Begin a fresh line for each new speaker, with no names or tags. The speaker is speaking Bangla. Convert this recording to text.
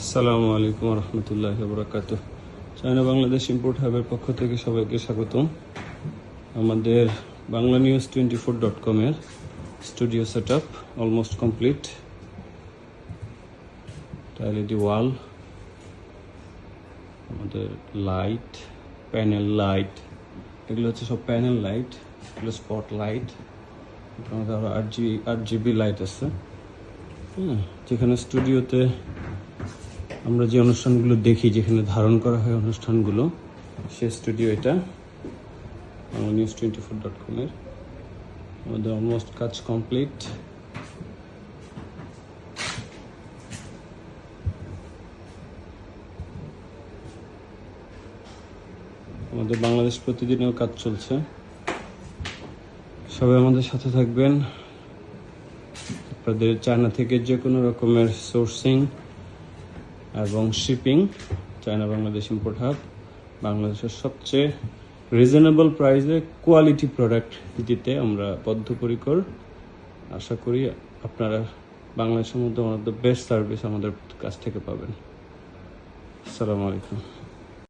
আসসালামু আলাইকুম রহমতুল্লাহ বরাকাত চায়না বাংলাদেশ ইম্পোর্ট হাবের পক্ষ থেকে সবাইকে স্বাগতম। আমাদের Bangla news twenty four dot কমের studio set up almost complete. LED wall, আমাদের লাইট, প্যানেল লাইট, এগুলো হচ্ছে সব প্যানেল লাইট, এগুলো স্পট লাইট আমাদের আরও আট জিবি আট জিবি লাইট আছে। হ্যাঁ যেখানে স্টুডিওতে আমরা যে অনুষ্ঠানগুলো দেখি, যেখানে ধারণ করা হয় অনুষ্ঠানগুলো, সে স্টুডিও এটা নিউজ টোয়েন্টি ফোর ডট কমের আমাদের অলমোস্ট কাজ কমপ্লিট আমাদের বাংলাদেশ প্রতিদিনেও কাজ চলছে। সবাই আমাদের সাথে থাকবেন। আপনাদের চায়না থেকে যে কোনো রকমের সোর্সিং এবং shipping China Bangladesh import hub বাংলাদেশের সবচেয়ে রিজনেবল প্রাইসে কোয়ালিটি প্রোডাক্ট দিতে আমরা বদ্ধপরিকর। আশা করি আপনারা বাংলাদেশের মধ্যে one of the best service আমাদের কাছ থেকে পাবেন। আসসালামু আলাইকুম।